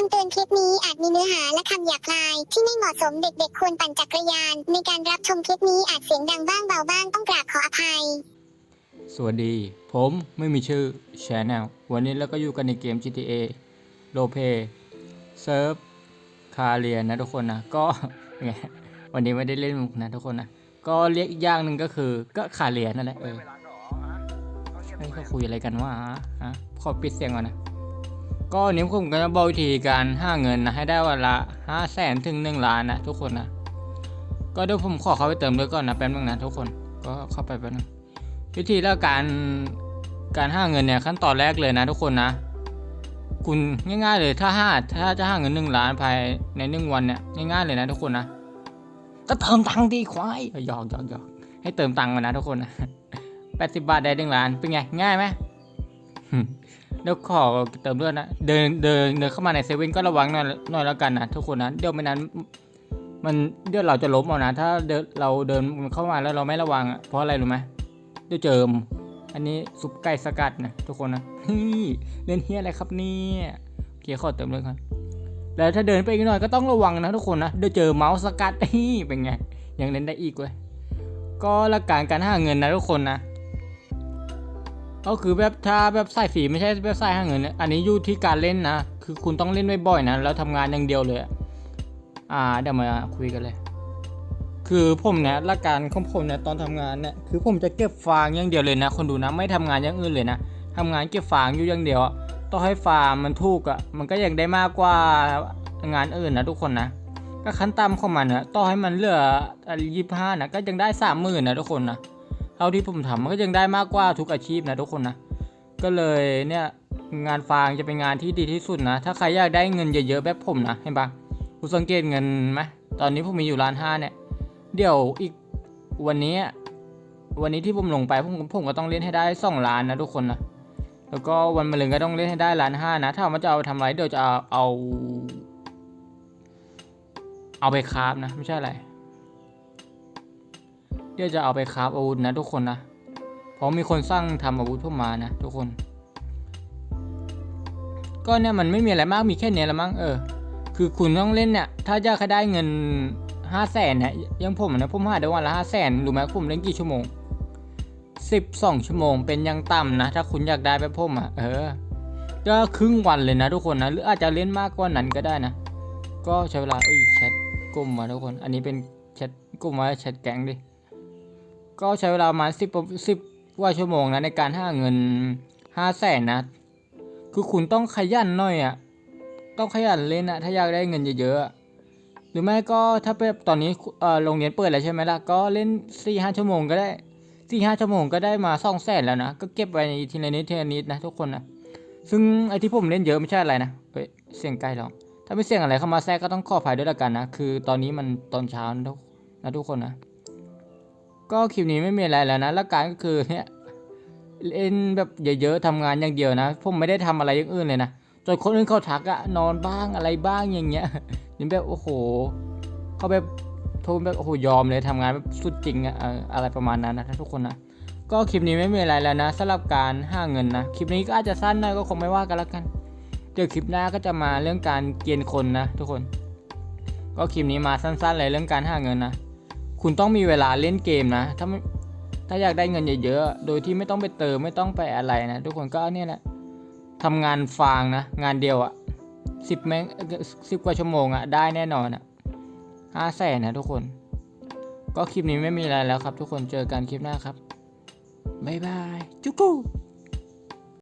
คำเตือนคลิปนี้อาจมีเนื้อหาและคำหยาบคาย ที่ไม่เหมาะสมเด็กๆ ควรปั่นจักรยาน ในการรับชมคลิปนี้อาจเสียงดังบ้างเบาบ้างต้องกราบขออภัย สวัสดี ผมไม่มีชื่อ Channel วันนี้เราก็อยู่กันในเกม GTA r o l e p l a y เซิร์ฟคาเรียนนะทุกคนนะ ก็ วันนี้ไม่ได้เล่นมุกนะทุกคนนะ ก็เรียกอีกอย่างหนึ่งก็คือ ก็คาเรียนนั่นแหละเออเฮ้ยเขาคุยอะไรกันวะฮะขอปิดเสียงก่อนนะ ก็วันนี้ผมก็จะบอกวิธีการห้าเงินนะให้ได้วันละห้าแสนถึงหนึ่งล้านนะทุกคนนะก็เดี๋ยวผมขอเข้าไปเติมด้วยก่อนนะแป๊บนึงนะทุกคนก็เข้าไปแป๊บนึงวิธีแล้วการการห้าเงินเนี่ยขั้นตอนแรกเลยนะทุกคนนะ คุณง่าย ๆ เลยถ้าห้าถ้าจะห้าเงินหนึ่งล้านภายในหนึ่งวันเนี่ยง่ายๆเลยนะทุกคนนะก็เติมตังค์ดีควายหยอกหยอกหยอกให้เติมตังค์มานะทุกคนนะแปดสิบบาทได้หนึ่งล้านเป็นไงง่ายไหม เดี๋ยวขอเติมด้วยนะ เดินเดินเดินเข้ามาในเซเว่นก็ระวังหน่อยหน่อยแล้วกันนะทุกคนนะ เดี๋ยวไม่นั้น มันเดี๋ยวเราจะล้มเอานะ ถ้าเดินเราเดินเข้ามาแล้วเราไม่ระวังอะเพราะอะไรรู้ไหมเดี๋ยวเจิม อันนี้ซุปไก่สกัดนะทุกคนนะเฮ้ยเล่นเฮียอะไรครับเนี่ยโอเคขอเติมเลยก่อนแล้วถ้าเดินไปอีกหน่อยก็ต้องระวังนะทุกคนนะ เดี๋ยวเจอเมาส์สกัดเฮ้ยเป็นไง ยังเล่นได้อีกเว้ย ก็ลักการการหาเงินนะทุกคนนะ ก็คือแบบถ้าแบบใส่สีไม่ใช่แบบใส่หาเงินนะอันนี้อยู่ที่การเล่นนะ คือคุณต้องเล่นบ่อยๆนะ แล้วทำงานอย่างเดียวเลย อ่าเดี๋ยวมาคุยกันเลย คือผมเนี่ยหลักการของผมเนี่ยตอนทำงานเนี่ย คือผมจะเก็บฟางอย่างเดียวเลยนะ คนดูนะ ไม่ทำงานอย่างอื่นเลยนะทำงานเก็บฟางอยู่อย่างเดียว ต้องให้ฟาร์มมันถูกอะมันก็ยังได้มากกว่างานอื่นนะทุกคนนะ ก็ขั้นต่ำของมันนะต่อให้มันเหลือยี่ห้านะ ก็ยังได้สามหมื่นนะทุกคนนะ เท่าที่ผมทำมันก็ยังได้มากกว่าทุกอาชีพนะทุกคนนะ ก็เลยเนี่ยงานฟางจะเป็นงานที่ดีที่สุดนะ ถ้าใครอยากได้เงินเยอะๆแบบผมนะเห็นปะคุณสังเกตเงินไหมตอนนี้ผมมีอยู่ล้านห้าเนี่ย เดี๋ยวอีกวันนี้วันนี้ที่ผมลงไปผมผมก็ต้องเล่นให้ได้สองล้านนะทุกคนนะแล้วก็วันมะรืนก็ต้องเล่นให้ได้ล้านห้านะ ถ้ามันจะเอาทำไรเดี๋ยวจะเอาเอา เอาไปคราฟนะ ไม่ใช่อะไร เดี๋ยวจะเอาไปคราฟอาวุธนะทุกคนนะ เพราะมีคนสร้างทำอาวุธพวกมานะทุกคน ก็เนี่ยมันไม่มีอะไรมากมีแค่เนี้ยละมั้งเออ คือคุณต้องเล่นเนี่ย ถ้าอยากให้ได้เงินห้าแสนเนี่ยยังผมนะผมหาได้วันละห้าแสนรู้ไหมผมเล่นกี่ชั่วโมงสิบสองชั่วโมงเป็นยังต่ำนะ ถ้าคุณอยากได้แบบผมอะเออก็ครึ่งวันเลยนะทุกคนนะหรืออาจจะเล่นมากกว่านั้นก็ได้นะ ก็ใช้เวลาเอ้ยแชทกลุ่มมาทุกคน อันนี้เป็นแชทกลุ่มมาแชทแก๊งดิ ก็ใช้เวลาประมาณสิบสิบกว่าชั่วโมงนะในการหาเงินห้าแสนนะ คือคุณต้องขยันหน่อยอะ ต้องขยันเล่นอะถ้าอยากได้เงินเยอะๆ หรือไม่ก็ถ้าแบบตอนนี้โรงเรียนเปิดแล้วใช่ไหมล่ะ ก็เล่นสี่ห้าชั่วโมงก็ได้สี่ห้าชั่วโมงก็ได้มาสองแสนแล้วนะ ก็เก็บไว้ทีละนิดทีละนิดนะทุกคนนะ ซึ่งไอที่ผมเล่นเยอะไม่ใช่อะไรนะ เฮ้ยเสียงใกลหรอกถ้าไม่เสียงอะไรเข้ามาแทรกก็ต้องขออภัยด้วยละกันนะ คือตอนนี้มันตอนเช้านะทุกคนนะ ก็คลิปนี้ไม่มีอะไรแล้วนะหลักการก็คือเนี่ยเล่นแบบเยอะๆทำงานอย่างเดียวนะ ผมไม่ได้ทำอะไรอย่างอื่นเลยนะจนคนอื่นเขาทักอะนอนบ้างอะไรบ้างอย่างเงี้ยนี่แบบโอ้โหเขาแบบโทรแบบโอ้โหยอมเลยทำงานแบบสุดจริงอะอะไรประมาณนั้นนะทุกคนนะก็คลิปนี้ไม่มีอะไรแล้วนะสำหรับการห้าเงินนะคลิปนี้ก็อาจจะสั้นหน่อยก็คงไม่ว่ากันแล้วกันเดี๋ยวคลิปหน้าก็จะมาเรื่องการเกณฑ์คนนะ ทุกคน ก็คลิปนี้มาสั้น ๆ เลยเรื่องการห้าเงินนะ คุณต้องมีเวลาเล่นเกมนะ ถ้าถ้าอยากได้เงินเยอะๆ โดยที่ไม่ต้องไปเติมไม่ต้องไปอะไรนะ ทุกคนก็เนี่ยแหละทำงานฟางนะ งานเดียวอะ่ะสิบแมงสิบกว่าชั่วโมงอะ่ะได้แน่นอนอะ่ะห้าแสนนะทุกคน ก็คลิปนี้ไม่มีอะไรแล้วครับ ทุกคนเจอกันคลิปหน้าครับบ๊ายบายจุกกู